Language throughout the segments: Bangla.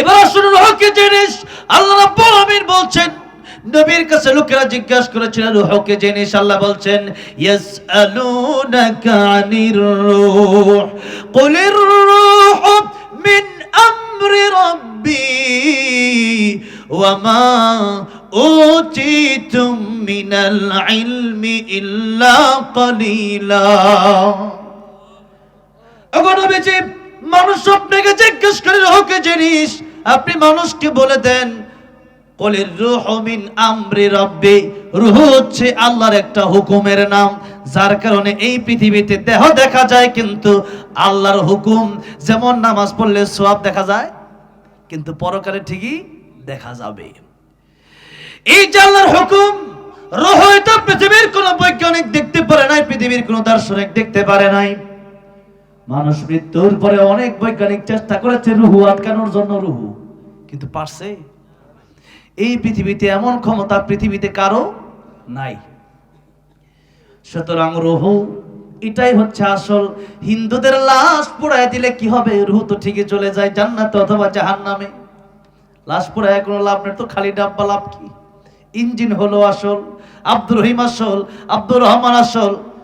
এবার আসুন রুহকে জিনিস আল্লাহ রাব্বুল আমিন বলছেন নবীর কাছে লোকেরা জিজ্ঞাসা করেছিল রুহকে জিনিস আল্লাহ বলছেন ইয়াসআলুনাকা আনির রূহ। কুলির রূহ মিন আমরি রাব্বি ওয়ামা উতিতুম মিনাল ইলমি ইল্লা কালিলা। এখন নবীজি মানুষ আপনাকে জিজ্ঞেস করে রোহকে জিনিস? আপনি মানুষকে বলে দেন, কলির রুহ মিন আমরি রব্বি। রুহ হচ্ছে আল্লাহর একটা হুকুমের নাম, যার কারণে এই পৃথিবীতে দেহ দেখা যায়, কিন্তু আল্লাহর হুকুম, যেমন নামাজ পড়লে সোয়াব দেখা যায়, কিন্তু পরকালে ঠিকই দেখা যাবে। এই যে আল্লাহর হুকুম, রুহ এটা পৃথিবীর কোনো বৈজ্ঞানিক দেখতে পারে নাই, পৃথিবীর কোনো দার্শনিক দেখতে পারে নাই। মানুষ মৃত্যুর পরে অনেক বৈজ্ঞানিক চেষ্টা করেছে রুহু আটকানোর জন্য রুহু। কিন্তু পারছে? এই পৃথিবীতে এমন ক্ষমতা পৃথিবীতে কারও নাই। সুতরাং রুহু, এটাই হচ্ছে আসল। হিন্দুদের লাশ পোড়ায় দিলে কি হবে? রুহু তো ঠিকই চলে যায় জান্নাতে অথবা জাহান্নামে। লাশ পোড়ায় কোনো লাভ নেই, তো খালি ডাব্বা লাভ কি? ইঞ্জিন হলো আসল, আব্দুর রহিম আসল, আব্দুর রহমান আসল।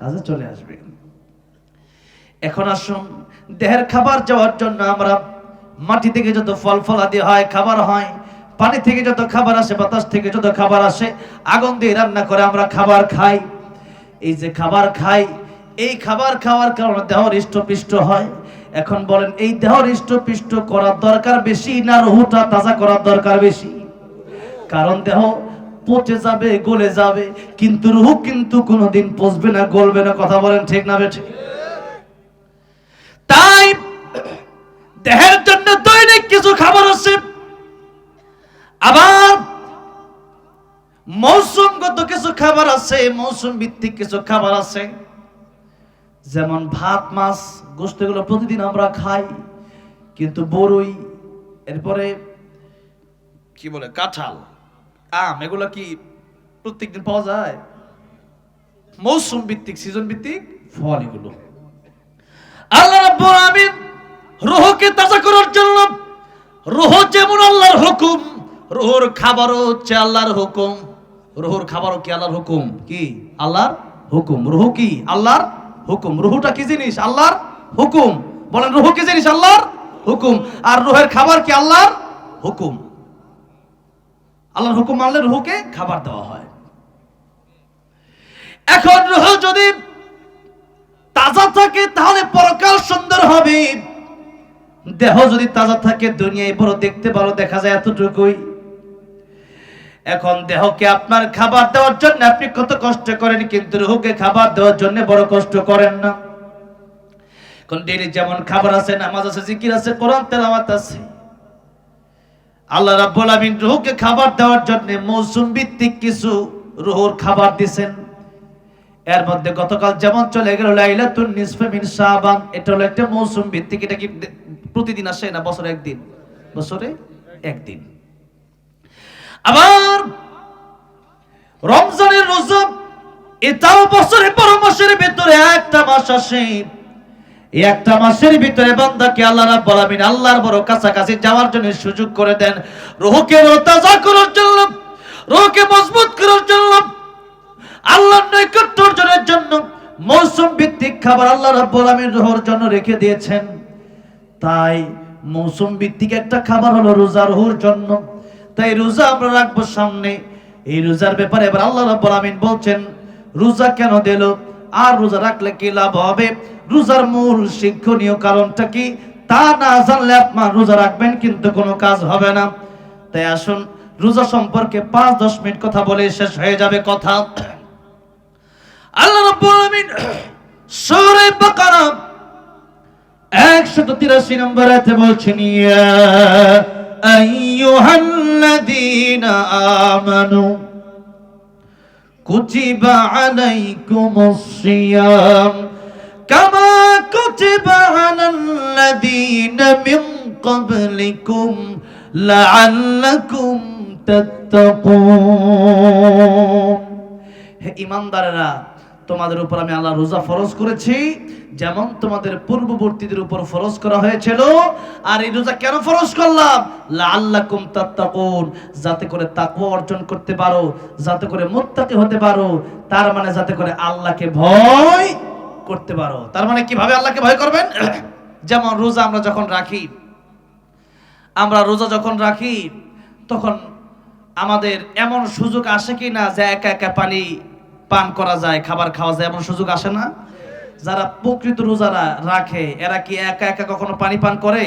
কাজে চলে আসবে। এখন আসুন, দেহের খাবার যাওয়ার জন্য আমরা মাটি থেকে যত ফল ফলাদি হয়, খাবার হয়, পানি থেকে যত খাবার আসে, বাতাস থেকে যত খাবার আসে, আগুন দিয়ে রান্না করে আমরা খাবার খাই। এই যে খাবার খাই, এই খাবার খাওয়ার কারণে দেহ হৃষ্টপুষ্ট হয়। এখন বলেন, এই দেহ হৃষ্টপুষ্ট করার দরকার বেশি না রহুটা তাজা করার দরকার বেশি? কারণ দেহ পচে যাবে, গলে যাবে, কিন্তু রুহ কিন্তু কোনোদিন পচবে না, গলবে না, কথা বলেন ঠিক না বেঠে? তাই দেহের জন্য দৈনিক কিছু খাবার আছে। আবার মৌসুমগত কিছু খাবার আছে মৌসুম ভিত্তিক কিছু খাবার আছে। যেমন ভাত, মাছ গোস্ত এগুলো প্রতিদিন আমরা খাই, কিন্তু বড়ই এরপরে কি বলে, কাঁঠাল। আম, এগুলো কি প্রত্যেকদিন পাওয়া যায়? মৌসুম ভিত্তিক সিজন ভিত্তিক ফল এগুলো। আল্লাহ রাব্বুল আমিন রুহকে তাজা করার জন্য রুহ যেমন আল্লাহর হুকুম, রুহুর খাবারও হচ্ছে আল্লাহর হুকুম। রুহুর খাবারও কি আল্লাহর হুকুম? কি? আল্লাহর হুকুম। রুহু কি? আল্লাহর হুকুম। রুহুটা কি জিনিস? আল্লাহর হুকুম। বলেন রুহু কি জিনিস? আল্লাহর হুকুম। আর রোহের খাবার কি? আল্লাহর হুকুম। আল্লাহর হুকুম মানলে রুহুকে খাবার দেওয়া হয়। এখন রুহ যদি তাজা থাকে, তাহলে পরকাল সুন্দর হবে। দেহ যদি তাজা থাকে, দুনিয়ায় বড় দেখতে ভালো দেখা যায় এতটুকুই। এখন দেহকে আপনার খাবার দেওয়ার জন্য আপনি কত কষ্ট করেন, কিন্তু রুহকে খাবার দেওয়ার জন্য বড় কষ্ট করেন না। কোন ডেলি যেমন খাবার আছে, নামাজ আছে, জিকির আছে, কোরআন তেলাওয়াত আছে। আল্লাহ রাব্বুল আমিন রুহকে খাবার দেওয়ার জন্য মৌসুম ভিত্তিক কিছু রুহুর খাবার দিছেন। এর মধ্যে গতকাল যেমন চলে গেল, লাইলাতুন নিসফে মিন শাবান। এটা হলো একটা মৌসুম ভিত্তিক, এটা কি প্রতিদিন আসে না বছরে একদিন? বছরে একদিন। আবার রমজানের রোজা, এটাও বছরে বারো মাসের ভিতরে একটা মাস আসে। একটা মাসের ভিতরে বান্দাকে আল্লাহ রাব্বুল আমিন আল্লাহর বড় কাছাকাছি যাওয়ার জন্য সুযোগ করে দেন। রুহকে তাজা করার জন্য, রুহকে মজবুত করার জন্য, আল্লাহর নৈকট্য অর্জনের জন্য মৌসুম ভিত্তিক খাবার আল্লাহ রাব্বুল আমিন রুহর জন্য রেখে দিয়েছেন। তাই মৌসুম ভিত্তিক একটা খাবার হলো রোজা রুহুর জন্য। তাই রোজা আমরা রাখব সামনে। এই রোজার ব্যাপারে এবার আল্লাহ রাব্বুল আমিন বলছেন, রোজা কেন দিল? আর রোজা রাখলে কি লাভ হবে? রোজার মূল শিক্ষণীয় কারণটা কি? তা না জানলে আপনার রোজা রাখবেন কিন্তু কোনো কাজ হবে না। তাই আসুন, রোজা সম্পর্কে পাঁচ দশ মিনিট কথা বলে শেষ হয়ে যাবে কথা। আল্লাহ রাব্বুল আমিন নম্বর বলছেন, ইয়া আমানু كتب عليكم الصيام كما كتب على الذين من قبلكم لعلكم تتقون হে ইমানদারেরা তোমাদের উপর আমি আল্লাহ রোজা ফরজ করেছি, যেমন তোমাদের পূর্ববর্তীদের উপর ফরজ করা হয়েছিল। আর এই রোজা কেন ফরজ করলাম? লাআল্লাকুম তাত্তাকুন, যাতে করে তাকওয়া অর্জন করতে পারো, যাতে করে মুত্তাকি হতে পারো, তার মানে যাতে করে আল্লাহকে ভয় করতে পারো। তার মানে কীভাবে আল্লাহকে ভয় করবেন? যেমন রোজা আমরা যখন রাখি, আমরা রোজা যখন রাখি, তখন আমাদের এমন সুযোগ আসে কি না যে একা একা পানি পান করা যায়, খাবার খাওয়া যায়, এমন সুযোগ আসে না। যারা প্রকৃত রোজারা রাখে, এরা কি একা একা কখনো পানি পান করে?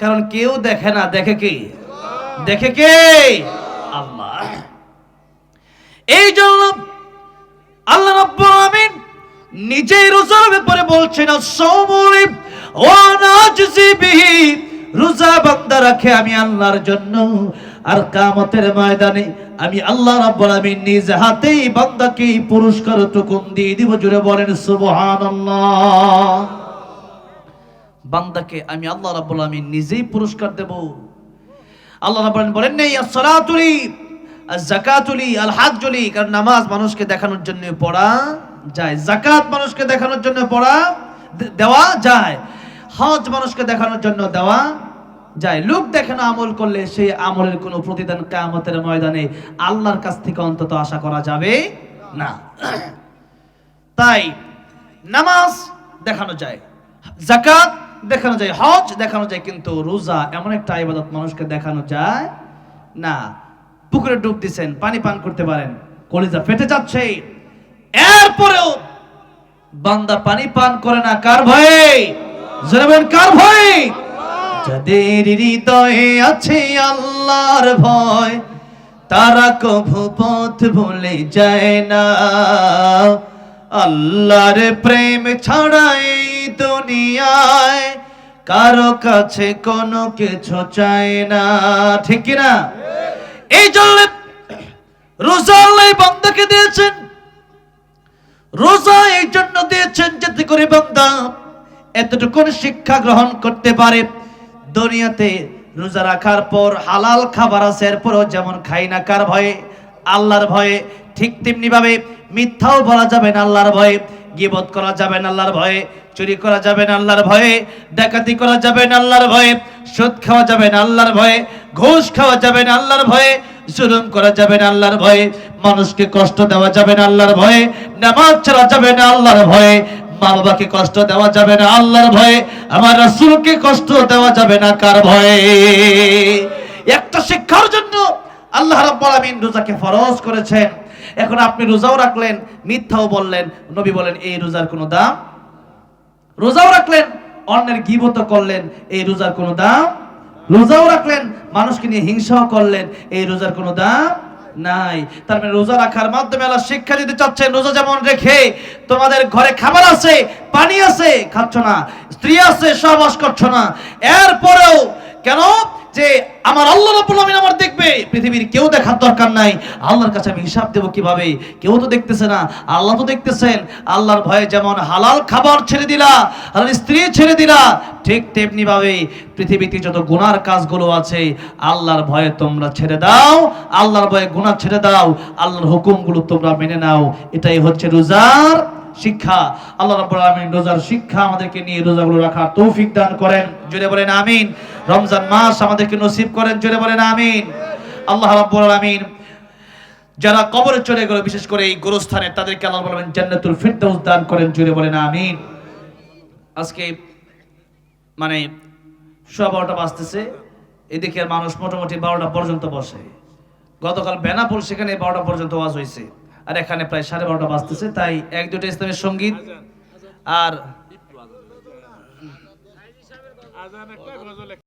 কারণ কেউ দেখে না, দেখে কি? দেখে কে? আল্লাহ। এই জন্য আল্লাহ রাব্বুল আমিন নিজেই রোজার ব্যাপারে বলছেন সৌমরি ওয়ানাজজি বিহি, রোজা বান্দা রাখে আমি আল্লাহর জন্য। আর কামতের ময়দানে আমি আল্লাহ রাব্বুল আমিন নিজ হাতেই বান্দাকে পুরস্কার টুকুন দিয়ে দিব। জুড়ে বলেন, সুবহানাল্লাহ। বান্দাকে আমি আল্লাহ রাব্বুল আমিন নিজেই পুরস্কার দেব। আল্লাহ রাব্বুল আমিন বলেন, নেই as-সালাতুলি আজ-যাকাতুলি আল-হাজ্জুলি কারণ নামাজ মানুষকে দেখানোর জন্য পড়া যায়। জাকাত মানুষকে দেখানোর জন্য পড়া দেওয়া যায়। হজ মানুষকে দেখানোর জন্য দেওয়া যায়। লোক দেখানো আমল করলে সেই আমলের কোনো প্রতিদান কিয়ামতের ময়দানে আল্লাহর কাছ থেকে অন্তত আশা করা যাবে না। তাই নামাজ দেখানো যায় জাকাত দেখানো যায়, হজ দেখানো যায়, কিন্তু রোজা এমন একটা ইবাদত মানুষকে দেখানো যায় না। পুকুরে ডুব দিছেন, পানি পান করতে পারেন, কলিজা ফেটে যাচ্ছে। এরপরেও বান্দা পানি পান করে না, কার ভয়ে? কার ভয়ে? যাদের হৃদয়ে আছে আল্লাহর ভয়, তারা কভু পথ ভুলে যায় না। আল্লাহর প্রেম ছাড়া এই দুনিয়ায় কারও কাছে কোনো কিছু চায় না। ঠিক না এই জন্য রোজা আল্লাহ বান্দাকে দিয়েছেন। রোজা এই জন্য দিয়েছেন যাতে করে বান্দা এতটুকু শিক্ষা গ্রহণ করতে পারে। দুনিয়াতে রোজা রাখার পর হালাল খাবার আছে এরপরও যেমন খাই না কার ভয়ে আল্লাহর ভয়ে ঠিক তেমনি ভাবে মিথ্যাও বলা যাবে না আল্লাহর ভয়ে গিবত করা যাবে না আল্লাহর ভয়ে চুরি করা যাবে না আল্লাহর ভয়ে ডাকাতি করা যাবে না আল্লাহর ভয়ে সুদ খাওয়া যাবে না আল্লাহর ভয়ে ঘুষ খাওয়া যাবে না আল্লাহর ভয়ে জুলুম করা যাবে না আল্লাহর ভয়ে মানুষকে কষ্ট দেওয়া যাবে না আল্লাহর ভয়ে নামাজ ছাড়া যাবে না আল্লাহর ভয়ে মা বাবাকে কষ্ট দেওয়া যাবে না, আল্লাহর ভয়ে, আমার রাসূলকে কষ্ট দেওয়া যাবে না, কার ভয়ে? একটা শিক্ষার জন্য আল্লাহ রাব্বুল আলামিন রোজাকে ফরজ করেছেন। এখন আপনি রোজাও রাখলেন, মিথ্যাও বললেন, নবী বলেন, এই রোজার কোনো দাম? রোজাও রাখলেন, অন্যের গিবত করলেন, এই রোজার কোনো দাম? রোজাও রাখলেন, মানুষকে নিয়ে হিংসাও করলেন, এই রোজার কোনো দাম? নাই। তার মানে রোজা রাখার মাধ্যমে আল্লাহ শিক্ষা দিতে চাচ্ছেন, রোজা যেমন রেখে তোমাদের ঘরে খাবার আছে, পানি আছে, খাচ্ছ না। স্ত্রী আছে, সহবাস করছ না। এরপরেও কেন? যে আমার আল্লাহ রাব্বুল আমিন আমার দেখবে, পৃথিবীর কেউ দেখার দরকার নাই। আল্লাহর কাছে আমি হিসাব দেব কীভাবে? কেউ তো দেখতেছে না। আল্লাহ তো দেখতেছেন, আল্লাহর ভয়ে যেমন হালাল খাবার ছেড়ে দিলা, হালাল স্ত্রী ছেড়ে দিলা, ঠিক তেমনি ভাবে পৃথিবীতে যত গুনার কাজগুলো আছে, আল্লাহর ভয়ে তোমরা ছেড়ে দাও। আল্লাহর ভয়ে গুনাহ ছেড়ে দাও। আল্লাহর হুকুমগুলো তোমরা মেনে নাও। এটাই হচ্ছে রোজার শিক্ষা। আল্লাহ রাব্বুল আলামিন রোজার শিক্ষা আমাদেরকে নিয়ে রোজাগুলো রাখার তৌফিক দান করেন। জোরে বলেন আমিন। রমজান মাস আমাদেরকে নসিব করেন, জোরে বলেন আমিন। আল্লাহ রাব্বুল আলামিন যারা কবরে চলে গেল, বিশেষ করে এই গোরস্থানে, তাদেরকে আল্লাহ বলবেন জান্নাতুল ফিরদাউস দান করেন, জোরে বলেন আমিন। আজকে মানে সোয়া বারোটা বাজতেছে, এদিকে মানুষ মোটামুটি বারোটা পর্যন্ত বসে। গতকাল বেনাপুর সেখানে বারোটা পর্যন্ত ওয়াজ হয়েছে আর এখানে প্রায় সাড়ে বারোটা বাজতেছে তাই এক দুটো ইসলামের সংগীত। আর